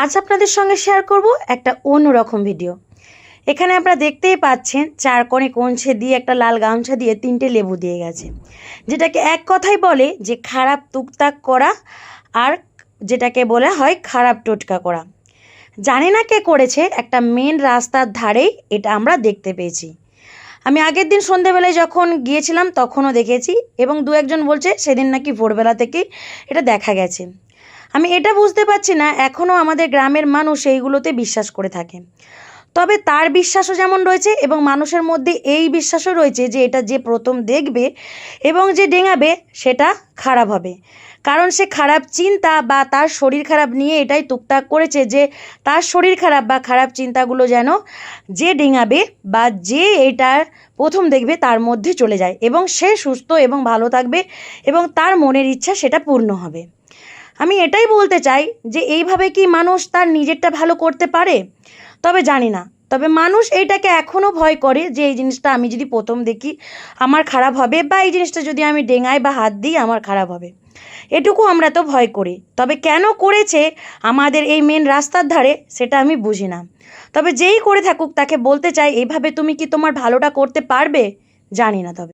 আজ আপনাদের সঙ্গে শেয়ার করব একটা অন্যরকম ভিডিও এখানে আপনারা দেখতেই পাচ্ছেন চার কোণে কোণছে দিয়ে একটা লাল গামছা দিয়ে তিনটে লেবু দিয়ে গেছে। যেটাকে এক কথাই বলে যে খারাপ তুকতাক করা আর যেটাকে বলা হয় খারাপ টোটকা করা। জানি না কে করেছে, একটা মেন রাস্তার ধারেই এটা আমরা দেখতে পেয়েছি। আমি আগের দিন সন্ধেবেলায় যখন গিয়েছিলাম তখনও দেখেছি এবং দু একজন বলছে সেদিন নাকি ভোরবেলা থেকে এটা দেখা গেছে। আমি এটা বুঝতে পারছি না, এখনও আমাদের গ্রামের মানুষ এইগুলোতে বিশ্বাস করে থাকে। তবে তার বিশ্বাসও যেমন রয়েছে এবং মানুষের মধ্যে এই বিশ্বাসও রয়েছে যে এটা যে প্রথম দেখবে এবং যে ডেঙাবে সেটা খারাপ হবে। কারণ সে খারাপ চিন্তা বা তার শরীর খারাপ নিয়ে এটাই টুকটাক করেছে যে তার শরীর খারাপ বা খারাপ চিন্তাগুলো যেন যে ডেঙাবে বা যে এটার প্রথম দেখবে তার মধ্যে চলে যায় এবং সে সুস্থ এবং ভালো থাকবে এবং তার মনের ইচ্ছা সেটা পূর্ণ হবে। আমি এটাই বলতে চাই যে এইভাবে কি মানুষ তার নিজেরটা ভালো করতে পারে? তবে জানি না। তবে মানুষ এইটাকে এখনও ভয় করে যে এই জিনিসটা আমি যদি প্রথম দেখি আমার খারাপ হবে বা এই জিনিসটা যদি আমি ডেঙাই বা হাত দিই আমার খারাপ হবে। এটুকু আমরা তো ভয় করি। তবে কেন করেছে আমাদের এই মেন রাস্তার ধারে সেটা আমি বুঝি না। তবে যেই করে থাকুক তাকে বলতে চাই এইভাবে তুমি কি তোমার ভালোটা করতে পারবে? জানি না তবে।